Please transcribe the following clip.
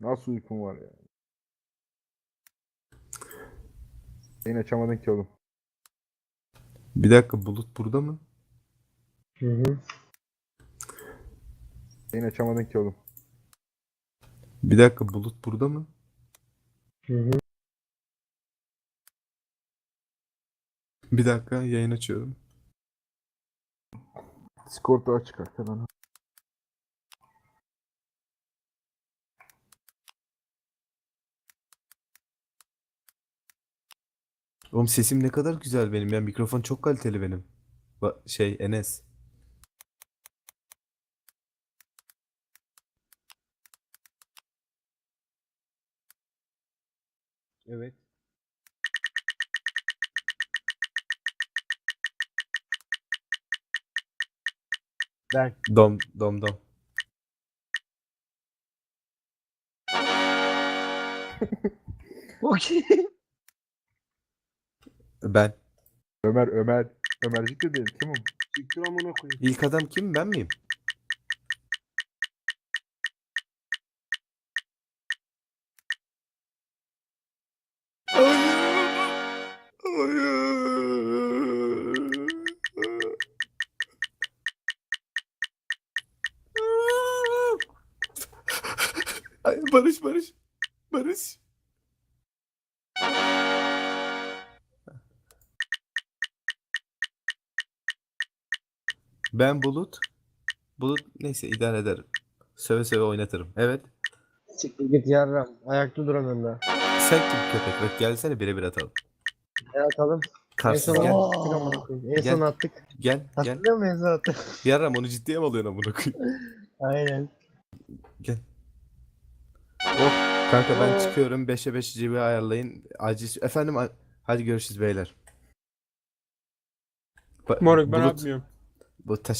Nasıl uykum var ya? Yayın açamadın ki oğlum. Bir dakika Bulut burada mı? Hı hı. Yayın açamadın ki oğlum. Bir dakika Bulut burada mı? Hı hı. Bir dakika yayın açıyorum. Discord'u açık arkadan. Oğlum sesim ne kadar güzel benim ya. Mikrofon çok kaliteli benim. Ba- şey Enes. Evet. Ben. Dom dom dom. Okey. Ben. Ömer Ömer. Ömercik de değil. Kim o? Siktir amına koyayım. İlk adam kim ben miyim? Ay, Barış Barış. Barış. Ben Bulut. Bulut neyse idare ederim. Söve söve oynatırım. Evet. Siktir git yarram. Ayakta duramıyorum da. Sen kim köpek? Bak gelsene birebir atalım. E atalım. En Karsız son gel. attık amına koyayım. En Gel. son attık. Gel gel. Hatırlıyor musun en son attık? Yarram onu ciddiye mi alıyorsun amına koyayım? Aynen. Gel. Oh kanka ben çıkıyorum. 5'e 5 cibi ayarlayın. Acil. Efendim a- hadi görüşürüz beyler. Ba- Moruk ben Bulut- atmıyorum. 뭐 못하시